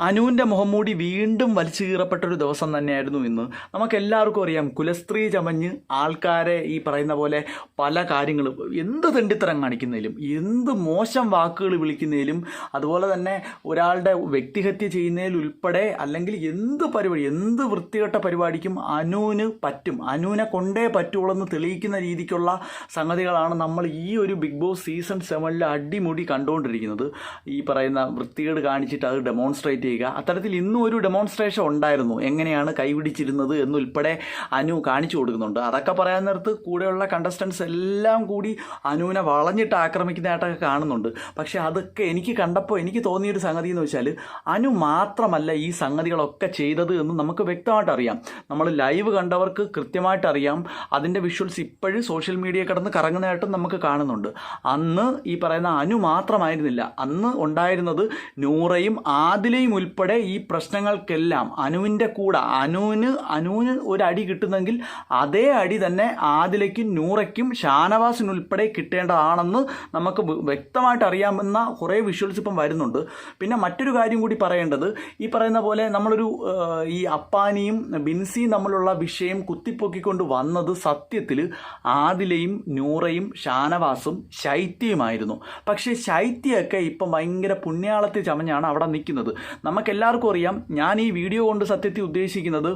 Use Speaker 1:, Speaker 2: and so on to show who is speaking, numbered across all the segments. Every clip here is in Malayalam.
Speaker 1: അനുവിന്റെ മുഖംമൂടി വീണ്ടും വലിച്ചു കീറപ്പെട്ടൊരു ദിവസം തന്നെയായിരുന്നു ഇന്ന്. നമുക്കെല്ലാവർക്കും അറിയാം കുലസ്ത്രീ ചമഞ്ഞ് ആൾക്കാരെ ഈ പറയുന്ന പോലെ പല കാര്യങ്ങളും എന്ത് തെണ്ടിത്തരം കാണിക്കുന്നതിലും എന്ത് മോശം വാക്കുകൾ വിളിക്കുന്നതിലും അതുപോലെ തന്നെ ഒരാളുടെ വ്യക്തിഹത്യ ചെയ്യുന്നതിൽ ഉൾപ്പെടെ അല്ലെങ്കിൽ എന്ത് പരിപാടി എന്ത് വൃത്തികെട്ട പരിപാടിക്കും അനുവിന് പറ്റും. അനുവിനെ കൊണ്ടേ പറ്റുള്ളൂ എന്ന് തെളിയിക്കുന്ന രീതിക്കുള്ള സംഗതികളാണ് നമ്മൾ ഈ ഒരു ബിഗ് ബോസ് സീസൺ സെവനിൽ അടിമുടി കണ്ടുകൊണ്ടിരിക്കുന്നത്. ഈ പറയുന്ന വൃത്തികേട് കാണിച്ചിട്ട് അത് ഡെമോൺസ്ട്രേറ്റ് ചെയ്യുക. അത്തരത്തിൽ ഇന്നും ഒരു ഡെമോൺസ്ട്രേഷൻ ഉണ്ടായിരുന്നു. എങ്ങനെയാണ് കൈപിടിച്ചിരുന്നത് എന്നുൾപ്പെടെ അനു കാണിച്ചു കൊടുക്കുന്നുണ്ട്. അതൊക്കെ പറയാൻ നേരത്ത് കൂടെയുള്ള കണ്ടസ്റ്റൻസ് എല്ലാം കൂടി അനുവിനെ വളഞ്ഞിട്ട് ആക്രമിക്കുന്നതായിട്ടൊക്കെ കാണുന്നുണ്ട്. പക്ഷേ അതൊക്കെ എനിക്ക് കണ്ടപ്പോൾ എനിക്ക് തോന്നിയൊരു സംഗതി എന്ന് വെച്ചാൽ അനു മാത്രമല്ല ഈ സംഗതികളൊക്കെ ചെയ്തത് എന്ന് നമുക്ക് വ്യക്തമായിട്ട് അറിയാം. നമ്മൾ ലൈവ് കണ്ടവർക്ക് കൃത്യമായിട്ട് അറിയാം. അതിന്റെ വിഷ്വൽസ് ഇപ്പോഴും സോഷ്യൽ മീഡിയ കിടന്ന് കറങ്ങുന്നതായിട്ടും നമുക്ക് കാണുന്നുണ്ട്. അന്ന് ഈ പറയുന്ന അനു മാത്രമായിരുന്നില്ല. അന്ന് ഉണ്ടായിരുന്നത് നൂറയും ആദിലയും ഉൾപ്പെടെ ഈ പ്രശ്നങ്ങൾക്കെല്ലാം അനുവിന്റെ കൂടെ അനുവിന് അനുവിന് ഒരു അടി കിട്ടുന്നെങ്കിൽ അതേ അടി തന്നെ ആദിലയ്ക്കും നൂറയ്ക്കും ഷാനവാസിനുൾപ്പെടെ കിട്ടേണ്ടതാണെന്ന് നമുക്ക് വ്യക്തമായിട്ട് അറിയാമെന്ന കുറേ വിഷ്വൽസ് ഇപ്പം വരുന്നുണ്ട്. പിന്നെ മറ്റൊരു കാര്യം കൂടി പറയേണ്ടത് ഈ പറയുന്ന പോലെ നമ്മളൊരു ഈ അപ്പാനിയും ബിൻസിയും തമ്മിലുള്ള വിഷയം കുത്തിപ്പൊക്കിക്കൊണ്ട് വന്നത് സത്യത്തിൽ ആദിലയും നൂറയും ഷാനവാസും ശൈത്യയുമായിരുന്നു. പക്ഷേ ശൈത്യമൊക്കെ ഇപ്പം ഭയങ്കര പുണ്യാളത്തിൽ ചമഞ്ഞാണ് അവിടെ നിൽക്കുന്നത്. നമുക്കെല്ലാവർക്കും അറിയാം ഞാൻ ഈ വീഡിയോ കൊണ്ട് സത്യത്തിൽ ഉദ്ദേശിക്കുന്നത്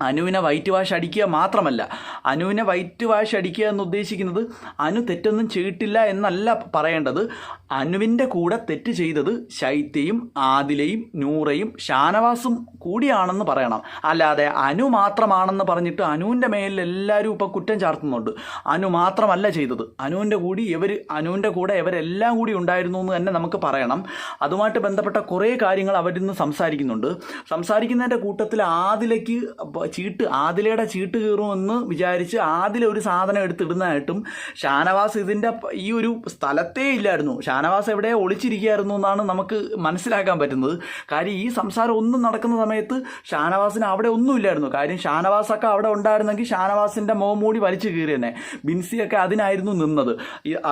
Speaker 1: അനുവിനെ വൈറ്റ് വാഷ് അടിക്കുക മാത്രമല്ല അനുവിനെ വൈറ്റ് വാഷ് അടിക്കുക എന്ന് ഉദ്ദേശിക്കുന്നത് അനു തെറ്റൊന്നും ചെയ്തിട്ടില്ല എന്നല്ല പറയേണ്ടത്. അനുവിന്റെ കൂടെ തെറ്റ് ചെയ്തത് ശൈത്യയും ആദിലയും നൂറയും ഷാനവാസും കൂടിയാണെന്ന് പറയണം. അല്ലാതെ അനു മാത്രമാണെന്ന് പറഞ്ഞിട്ട് അനുവിന്റെ മേലിൽ എല്ലാവരും ഇപ്പോൾ കുറ്റം ചാർത്തുന്നുണ്ട്. അനു മാത്രമല്ല ചെയ്തത്. അനുവിന്റെ കൂടി ഇവർ അനുവിന്റെ കൂടെ ഇവരെല്ലാം കൂടി ഉണ്ടായിരുന്നു എന്ന് തന്നെ നമുക്ക് പറയണം. അതുമായിട്ട് ബന്ധപ്പെട്ട കുറേ കാര്യങ്ങൾ അവരിന്ന് സംസാരിക്കുന്നുണ്ട്. സംസാരിക്കുന്നതിന്റെ കൂട്ടത്തിൽ ആദിലയ്ക്ക് ചീട്ട് ആദിലയുടെ ചീട്ട് കീറുമെന്ന് വിചാരിച്ച് ആദില ഒരു സാധനം എടുത്തിടുന്നതായിട്ടും ഷാനവാസ് ഇതിന്റെ ഈ ഒരു സ്ഥലത്തേ ഇല്ലായിരുന്നു. ഷാനവാസ് എവിടെ ഒളിച്ചിരിക്കുകയായിരുന്നു എന്നാണ് നമുക്ക് മനസ്സിലാക്കാൻ പറ്റുന്നത്. കാര്യം ഈ സംസാരം ഒന്നും നടക്കുന്ന സമയത്ത് ഷാനവാസിന് അവിടെ ഒന്നും ഒന്നുമില്ലായിരുന്നു കാര്യം ഷാനവാസൊക്കെ അവിടെ ഉണ്ടായിരുന്നെങ്കിൽ ഷാനവാസിന്റെ മുഖം മൂടി വലിച്ചു കീറി തന്നെ ബിൻസിയൊക്കെ അതിനായിരുന്നു നിന്നത്.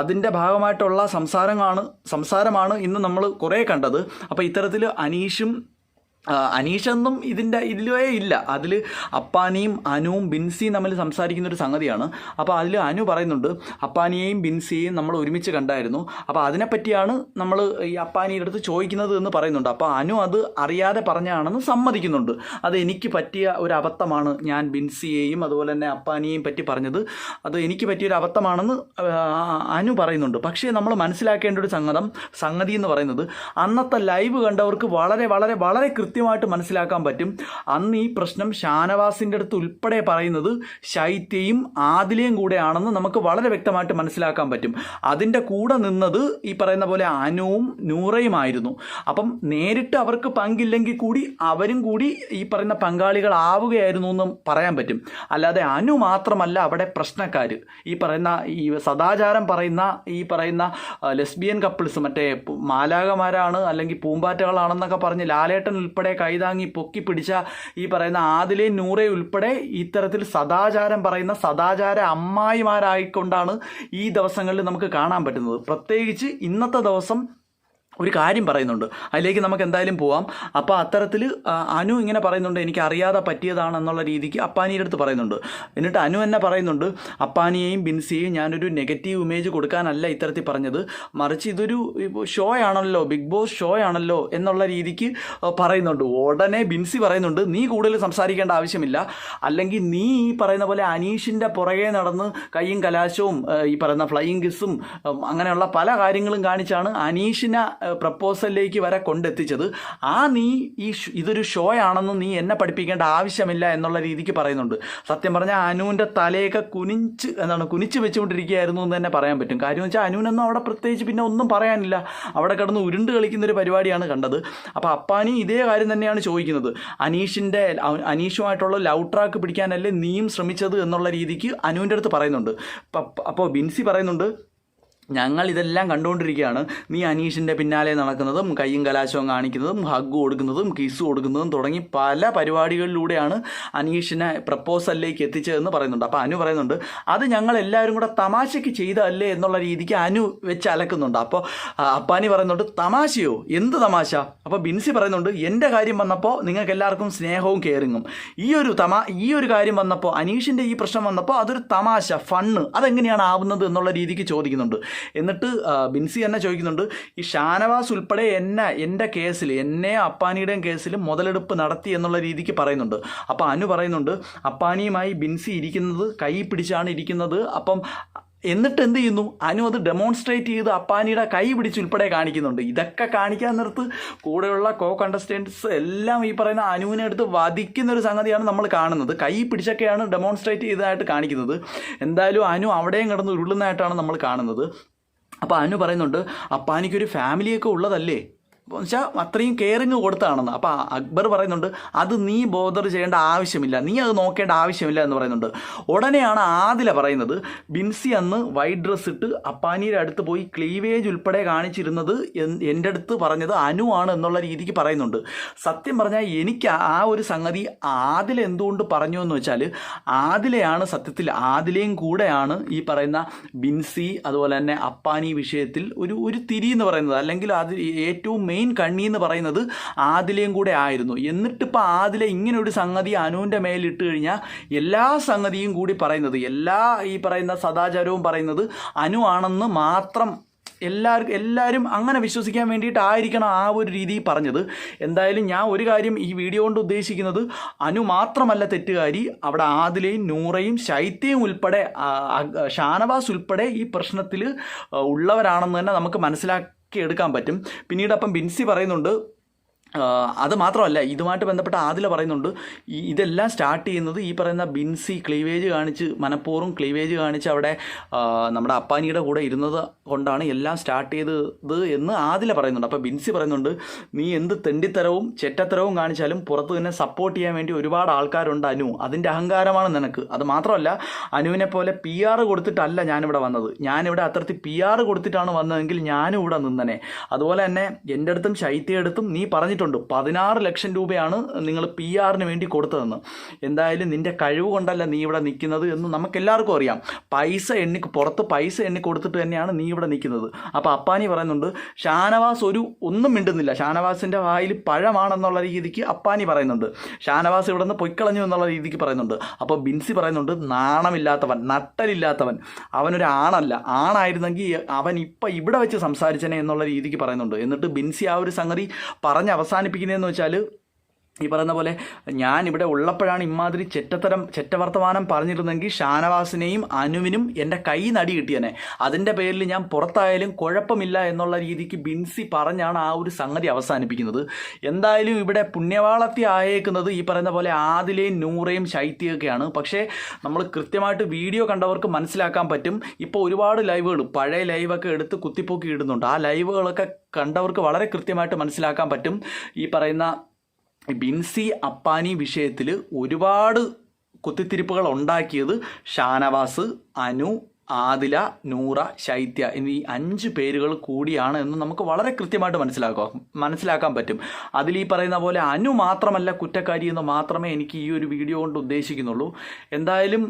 Speaker 1: അതിന്റെ ഭാഗമായിട്ടുള്ള സംസാരമാണ് സംസാരമാണ് ഇന്ന് നമ്മൾ കുറേ കണ്ടത്. അപ്പോൾ ഇത്തരത്തിൽ അനീഷും അനീഷൊന്നും ഇതിന്റെ ഇതിലേ ഇല്ല. അതിൽ അപ്പാനിയും അനുവും ബിൻസിയും തമ്മിൽ സംസാരിക്കുന്ന ഒരു സംഗതിയാണ്. അപ്പോൾ അതിൽ അനു പറയുന്നുണ്ട് അപ്പാനിയെയും ബിൻസിയെയും നമ്മൾ ഒരുമിച്ച് കണ്ടായിരുന്നു. അപ്പോൾ അതിനെപ്പറ്റിയാണ് നമ്മൾ ഈ അപ്പാനിയുടെ അടുത്ത് ചോദിക്കുന്നത് എന്ന് പറയുന്നുണ്ട്. അപ്പോൾ അനു അത് അറിയാതെ പറഞ്ഞാണെന്ന് സമ്മതിക്കുന്നുണ്ട്. അത് എനിക്ക് പറ്റിയ ഒരു അബദ്ധമാണ് ഞാൻ ബിൻസിയെയും അതുപോലെ തന്നെ അപ്പാനിയെയും പറ്റി പറഞ്ഞത്. അത് എനിക്ക് പറ്റിയ ഒരു അബദ്ധമാണെന്ന് അനു പറയുന്നുണ്ട്. പക്ഷേ നമ്മൾ മനസ്സിലാക്കേണ്ട ഒരു സംഗതം സംഗതി എന്ന് പറയുന്നത് അന്നത്തെ ലൈവ് കണ്ടവർക്ക് വളരെ വളരെ വളരെ കൃത്യമായിട്ട് മനസ്സിലാക്കാൻ പറ്റും. അന്ന് ഈ പ്രശ്നം ഷാനവാസിന്റെ അടുത്ത് ഉൾപ്പെടെ പറയുന്നത് ശൈത്യയും ആദിലയും കൂടെയാണെന്ന് നമുക്ക് വളരെ വ്യക്തമായിട്ട് മനസ്സിലാക്കാൻ പറ്റും. അതിന്റെ കൂടെ നിന്നത് ഈ പറയുന്ന പോലെ അനുവും നൂറയുമായിരുന്നു. അപ്പം നേരിട്ട് അവർക്ക് പങ്കില്ലെങ്കിൽ കൂടി അവരും കൂടി ഈ പറയുന്ന പങ്കാളികളാവുകയായിരുന്നു എന്നും പറയാൻ പറ്റും. അല്ലാതെ അനു മാത്രമല്ല അവിടെ പ്രശ്നക്കാർ ഈ പറയുന്ന ഈ സദാചാരം പറയുന്ന ഈ പറയുന്ന ലെസ്ബിയൻ കപ്പിൾസ് മറ്റേ മാലാകമാരാണ് അല്ലെങ്കിൽ പൂമ്പാറ്റകളാണെന്നൊക്കെ പറഞ്ഞ് ലാലേട്ടൻ ഉൾപ്പെടെ കൈതാങ്ങി പൊക്കി പിടിച്ച ഈ പറയുന്ന ആദിലെ നൂറെ ഉൾപ്പെടെ ഇത്തരത്തിൽ സദാചാരം പറയുന്ന സദാചാര അമ്മായിമാരായിക്കൊണ്ടാണ് ഈ ദിവസങ്ങളിൽ നമുക്ക് കാണാൻ പറ്റുന്നത്. പ്രത്യേകിച്ച് ഇന്നത്തെ ദിവസം ഒരു കാര്യം പറയുന്നുണ്ട്. അതിലേക്ക് നമുക്ക് എന്തായാലും പോവാം. അപ്പോൾ അത്തരത്തിൽ അനു ഇങ്ങനെ പറയുന്നുണ്ട് എനിക്ക് അറിയാതെ പറ്റിയതാണെന്നുള്ള രീതിക്ക് അപ്പാനിയുടെ അടുത്ത് പറയുന്നുണ്ട്. എന്നിട്ട് അനു എന്നെ പറയുന്നുണ്ട് അപ്പാനിയെയും ബിൻസിയെയും ഞാനൊരു നെഗറ്റീവ് ഇമേജ് കൊടുക്കാനല്ല ഇത്തരത്തിൽ പറഞ്ഞത്. മറിച്ച് ഇതൊരു ഷോ ആണല്ലോ ബിഗ് ബോസ് ഷോ ആണല്ലോ എന്നുള്ള രീതിക്ക് പറയുന്നുണ്ട്. ഉടനെ ബിൻസി പറയുന്നുണ്ട് നീ കൂടുതൽ സംസാരിക്കേണ്ട ആവശ്യമില്ല. അല്ലെങ്കിൽ നീ ഈ പറയുന്ന പോലെ അനീഷിന്റെ പുറകെ നടന്ന് കയ്യും കലാശവും ഈ പറയുന്ന ഫ്ലൈയിങ് കിസ്സും അങ്ങനെയുള്ള പല കാര്യങ്ങളും കാണിച്ചാണ് അനീഷിനെ പ്രപ്പോസലിലേക്ക് വരെ കൊണ്ടെത്തിച്ചത്. ആ നീ ഈ ഇതൊരു ഷോ ആണെന്ന് നീ എന്നെ പഠിപ്പിക്കേണ്ട ആവശ്യമില്ല എന്നുള്ള രീതിക്ക് പറയുന്നുണ്ട്. സത്യം പറഞ്ഞാൽ അനുവിന്റെ തലയൊക്കെ കുനിച്ച് എന്താണ് കുനിച്ച് വെച്ചുകൊണ്ടിരിക്കുകയായിരുന്നു എന്ന് തന്നെ പറയാൻ പറ്റും. കാര്യം വെച്ചാൽ അനുവിനൊന്നും അവിടെ പ്രത്യേകിച്ച് പിന്നെ ഒന്നും പറയാനില്ല. അവിടെ കിടന്ന് ഉരുണ്ട് കളിക്കുന്ന ഒരു പരിപാടിയാണ് കണ്ടത്. അപ്പോൾ അപ്പാനി ഇതേ കാര്യം തന്നെയാണ് ചോദിക്കുന്നത്. അനീഷിന്റെ അനീഷുമായിട്ടുള്ള ലവ് ട്രാക്ക് പിടിക്കാനല്ലേ നീയും ശ്രമിച്ചത് എന്നുള്ള രീതിക്ക് അനുവിന്റെ അടുത്ത് പറയുന്നുണ്ട്. അപ്പോൾ ബിൻസി പറയുന്നുണ്ട് ഞങ്ങൾ ഇതെല്ലാം കണ്ടുകൊണ്ടിരിക്കുകയാണ്. നീ അനീഷിന്റെ പിന്നാലെ നടക്കുന്നതും കയ്യും കലാശവും കാണിക്കുന്നതും ഹഗ് കൊടുക്കുന്നതും കിസ് കൊടുക്കുന്നതും തുടങ്ങി പല പരിപാടികളിലൂടെയാണ് അനീഷിനെ പ്രപ്പോസലിലേക്ക് എത്തിച്ചതെന്ന് പറയുന്നുണ്ട്. അപ്പോൾ അനു പറയുന്നുണ്ട് അത് ഞങ്ങൾ എല്ലാവരും കൂടെ തമാശയ്ക്ക് ചെയ്തതല്ലേ എന്നുള്ള രീതിക്ക് അനു വെച്ച് അലക്കുന്നുണ്ട്. അപ്പോൾ അപ്പാനി പറയുന്നുണ്ട് തമാശയോ? എന്ത് തമാശ? അപ്പോൾ ബിൻസി പറയുന്നുണ്ട് എന്റെ കാര്യം വന്നപ്പോൾ നിങ്ങൾക്ക് എല്ലാവർക്കും സ്നേഹവും കെയറിങ്ങും ഈ ഒരു തമാ ഈ ഒരു കാര്യം വന്നപ്പോൾ അനീഷിന്റെ ഈ പ്രശ്നം വന്നപ്പോൾ അതൊരു തമാശ ഫണ്ണ് അതെങ്ങനെയാണ് ആവുന്നത് എന്നുള്ള രീതിക്ക് ചോദിക്കുന്നുണ്ട്. എന്നിട്ട് ബിൻസി തന്നെ ചോദിക്കുന്നുണ്ട് ഈ ഷാനവാസ് ഉൾപ്പെടെ എന്നെ എന്റെ കേസിൽ എന്നെ അപ്പാനിയുടെയും കേസിൽ മുതലെടുപ്പ് നടത്തി എന്നുള്ള രീതിക്ക് പറയുന്നുണ്ട്. അപ്പോൾ അനു പറയുന്നുണ്ട് അപ്പാനിയുമായി ബിൻസി ഇരിക്കുന്നത് കൈ പിടിച്ചാണ് ഇരിക്കുന്നത്. അപ്പം എന്നിട്ട് എന്ത് ചെയ്യുന്നു? അനു അത് ഡെമോൺസ്ട്രേറ്റ് ചെയ്ത് അപ്പാനിയുടെ കൈ പിടിച്ച് ഉൾപ്പെടെ കാണിക്കുന്നുണ്ട്. ഇതൊക്കെ കാണിക്കാൻ നിർത്ത് കൂടെയുള്ള കോ കണ്ടസ്റ്റൻസ് എല്ലാം ഈ പറയുന്ന അനുവിനെ എടുത്ത് വധിക്കുന്ന ഒരു സംഗതിയാണ് നമ്മൾ കാണുന്നത്. കൈ പിടിച്ചൊക്കെയാണ് ഡെമോൺസ്ട്രേറ്റ് ചെയ്തതായിട്ട് കാണിക്കുന്നത്. എന്തായാലും അനു അവിടെയും കിടന്ന് ഉരുളുന്നതായിട്ടാണ് നമ്മൾ കാണുന്നത്. അപ്പോൾ അനു പറയുന്നുണ്ട് അപ്പാനിക്കൊരു ഫാമിലിയൊക്കെ ഉള്ളതല്ലേ? വെച്ചാൽ അത്രയും കെയറിങ് കൊടുത്താണെന്ന് അപ്പോൾ അക്ബർ പറയുന്നുണ്ട് അത് നീ ബോധർ ചെയ്യേണ്ട ആവശ്യമില്ല. നീ അത് നോക്കേണ്ട ആവശ്യമില്ല എന്ന് പറയുന്നുണ്ട്. ഉടനെയാണ് ആദില പറയുന്നത് ബിൻസി അന്ന് വൈറ്റ് ഡ്രസ് ഇട്ട് അപ്പാനിയുടെ അടുത്ത് പോയി ക്ലീവേജ് ഉൾപ്പെടെ കാണിച്ചിരുന്നത് എന്റെ അടുത്ത് പറഞ്ഞത് അനു ആണ് എന്നുള്ള രീതിക്ക് പറയുന്നുണ്ട്. സത്യം പറഞ്ഞാൽ എനിക്ക് ആ ഒരു സംഗതി ആദില എന്തുകൊണ്ട് പറഞ്ഞു എന്ന് വെച്ചാൽ ആദിലയാണ് സത്യത്തിൽ ആദിലയും കൂടെയാണ് ഈ പറയുന്ന ബിൻസി അതുപോലെ തന്നെ അപ്പാനി വിഷയത്തിൽ ഒരു ഒരു തിരി എന്ന് പറയുന്നത്. അല്ലെങ്കിൽ അത് ഏറ്റവും മെയിൻ കണ്ണി എന്ന് പറയുന്നത് ആദിലയും കൂടെ ആയിരുന്നു. എന്നിട്ടിപ്പോൾ ആദില ഇങ്ങനെ ഒരു സംഗതി അനുവിന്റെ മേലിട്ട് കഴിഞ്ഞാൽ എല്ലാ സംഗതിയും കൂടി പറയുന്നത് എല്ലാ ഈ പറയുന്ന സദാചാരവും പറയുന്നത് അനു ആണെന്ന് മാത്രം എല്ലാവർക്കും എല്ലാവരും അങ്ങനെ വിശ്വസിക്കാൻ വേണ്ടിയിട്ടായിരിക്കണം ആ ഒരു രീതി പറഞ്ഞത്. എന്തായാലും ഞാൻ ഒരു കാര്യം ഈ വീഡിയോ കൊണ്ട് ഉദ്ദേശിക്കുന്നത് അനു മാത്രമല്ല തെറ്റുകാരി അവിടെ ആദിലയും നൂറയും ശൈത്യയും ഉൾപ്പെടെ ഷാനവാസ് ഉൾപ്പെടെ ഈ പ്രശ്നത്തിൽ ഉള്ളവരാണെന്ന് തന്നെ നമുക്ക് മനസ്സിലാക്കി എടുക്കാൻ പറ്റും. പിന്നീട് അപ്പം ബിൻസി പറയുന്നുണ്ട് അത് മാത്രമല്ല ഇതുമായിട്ട് ബന്ധപ്പെട്ട ആദില പറയുന്നുണ്ട് ഇതെല്ലാം സ്റ്റാർട്ട് ചെയ്യുന്നത് ഈ പറയുന്ന ബിൻസി ക്ലീവേജ് കാണിച്ച് മനഃപൂർവം ക്ലീവേജ് കാണിച്ച് അവിടെ നമ്മുടെ അപ്പാനിയുടെ കൂടെ ഇരുന്നത് കൊണ്ടാണ് എല്ലാം സ്റ്റാർട്ട് ചെയ്തത് എന്ന് ആദില പറയുന്നുണ്ട്. അപ്പോൾ ബിൻസി പറയുന്നുണ്ട് നീ എന്ത് തെണ്ടിത്തരവും ചെറ്റത്തരവും കാണിച്ചാലും പുറത്ത് തന്നെ സപ്പോർട്ട് ചെയ്യാൻ വേണ്ടി ഒരുപാട് ആൾക്കാരുണ്ട് അനു. അതിന്റെ അഹങ്കാരമാണ് നിനക്ക്. അത് മാത്രമല്ല അനുവിനെ പോലെ പി ആർ കൊടുത്തിട്ടല്ല ഞാനിവിടെ വന്നത്. ഞാനിവിടെ അത്തരത്തിൽ പി ആർ കൊടുത്തിട്ടാണ് വന്നതെങ്കിൽ ഞാനും ഇവിടെ നിന്നനെ. അതുപോലെ തന്നെ എന്റെ അടുത്തും ശൈത്യടുത്തും നീ പറഞ്ഞിട്ടുണ്ട് പതിനാറ് ലക്ഷം രൂപയാണ് നിങ്ങൾ പി ആറിന് വേണ്ടി കൊടുത്തതെന്ന്. എന്തായാലും നിന്റെ കഴിവ് കൊണ്ടല്ല നീ ഇവിടെ നിൽക്കുന്നത് എന്ന് നമുക്കെല്ലാവർക്കും അറിയാം. പൈസ എണ്ണി പുറത്ത് പൈസ എണ്ണി കൊടുത്തിട്ട് തന്നെയാണ് നീ ഇവിടെ നിൽക്കുന്നത്. അപ്പോൾ അപ്പാനി പറയുന്നുണ്ട് ഷാനവാസ് ഒരു ഒന്നും മിണ്ടുന്നില്ല. ഷാനവാസിന്റെ വായിൽ പഴമാണെന്നുള്ള രീതിക്ക് അപ്പാനി പറയുന്നുണ്ട്. ഷാനവാസ് ഇവിടെ നിന്ന് പൊയ്ക്കളഞ്ഞു എന്നുള്ള രീതിക്ക് പറയുന്നുണ്ട്. അപ്പോൾ ബിൻസി പറയുന്നുണ്ട് നാണമില്ലാത്തവൻ നട്ടലില്ലാത്തവൻ. അവനൊരു ആണല്ല. ആണായിരുന്നെങ്കിൽ അവൻ ഇപ്പം ഇവിടെ വെച്ച് സംസാരിച്ചനെ എന്നുള്ള രീതിക്ക് പറയുന്നുണ്ട്. എന്നിട്ട് ബിൻസി ആ ഒരു സംഗതി പറഞ്ഞ് അവസാനിപ്പിക്കുന്നതെന്ന് വെച്ചാൽ ഈ പറയുന്ന പോലെ ഞാൻ ഇവിടെ ഉള്ളപ്പോഴാണ് ഇമാതിരി ചെറ്റത്തരം ചെറ്റവർത്തമാനം പറഞ്ഞിരുന്നെങ്കിൽ ഷാനവാസിനെയും അനുവിനും എന്റെ കൈ നടി കിട്ടിയനെ. അതിന്റെ പേരിൽ ഞാൻ പുറത്തായാലും കുഴപ്പമില്ല എന്നുള്ള രീതിക്ക് ബിൻസി പറഞ്ഞാണ് ആ ഒരു സംഗതി അവസാനിപ്പിക്കുന്നത്. എന്തായാലും ഇവിടെ പുണ്യവാളത്തി ആയേക്കുന്നത് ഈ പറയുന്ന പോലെ ആദിലെയും നൂറയും ശൈത്യയൊക്കെയാണ്. പക്ഷേ നമ്മൾ കൃത്യമായിട്ട് വീഡിയോ കണ്ടവർക്ക് മനസ്സിലാക്കാൻ പറ്റും. ഇപ്പോൾ ഒരുപാട് ലൈവുകൾ പഴയ ലൈവൊക്കെ എടുത്ത് കുത്തിപ്പൊക്കി ഇടുന്നുണ്ട്. ആ ലൈവുകളൊക്കെ കണ്ടവർക്ക് വളരെ കൃത്യമായിട്ട് മനസ്സിലാക്കാൻ പറ്റും. ഈ പറയുന്ന ബിൻസി അപ്പാനി വിഷയത്തിൽ ഒരുപാട് കുത്തിത്തിരിപ്പുകൾ ഉണ്ടാക്കിയത് ഷാനവാസ് അനു ആദില നൂറ ശൈത്യ എന്നീ അഞ്ച് പേരുകൾ കൂടിയാണ് എന്ന് നമുക്ക് വളരെ കൃത്യമായിട്ട് മനസ്സിലാക്കാം. മനസ്സിലാക്കാൻ പറ്റും. അതിൽ ഈ പറയുന്ന പോലെ അനു മാത്രമല്ല കുറ്റക്കാരി എന്ന് മാത്രമേ എനിക്ക് ഈ ഒരു വീഡിയോ കൊണ്ട് ഉദ്ദേശിക്കുന്നുള്ളൂ. എന്തായാലും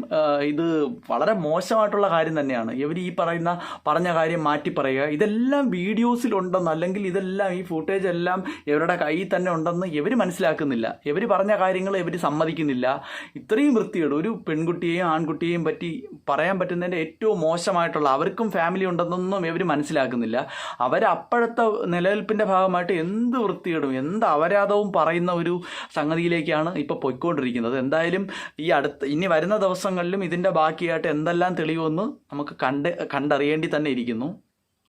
Speaker 1: ഇത് വളരെ മോശമായിട്ടുള്ള കാര്യം തന്നെയാണ്. ഇവർ ഈ പറയുന്ന പറഞ്ഞ കാര്യം മാറ്റി പറയുക. ഇതെല്ലാം വീഡിയോസിലുണ്ടെന്ന് അല്ലെങ്കിൽ ഇതെല്ലാം ഈ ഫുട്ടേജ് എല്ലാം ഇവരുടെ കയ്യിൽ തന്നെ ഉണ്ടെന്ന് ഇവർ മനസ്സിലാക്കുന്നില്ല. ഇവർ പറഞ്ഞ കാര്യങ്ങൾ ഇവർ സമ്മതിക്കുന്നില്ല. ഇത്രയും വൃത്തികേട്. ഒരു പെൺകുട്ടിയെയും ആൺകുട്ടിയെയും പറ്റി പറയാൻ പറ്റുന്നതിന്റെ ഏറ്റവും മോശമായിട്ടുള്ള അവർക്കും ഫാമിലി ഉണ്ടെന്നൊന്നും ഇവർ മനസ്സിലാക്കുന്നില്ല. അവർ അപ്പോഴത്തെ നിലനിൽപ്പിന്റെ ഭാഗമായിട്ട് എന്ത് വൃത്തികേടും എന്ത് അപരാധവും പറയുന്ന ഒരു സംഗതിയിലേക്കാണ് ഇപ്പോൾ പൊയ്ക്കൊണ്ടിരിക്കുന്നത്. എന്തായാലും ഈ അടുത്ത ഇനി വരുന്ന ദിവസങ്ങളിലും ഇതിന്റെ ബാക്കിയായിട്ട് എന്തെല്ലാം തെളിവെന്ന് നമുക്ക് കണ്ട് കണ്ടറിയേണ്ടി തന്നെ ഇരിക്കുന്നു.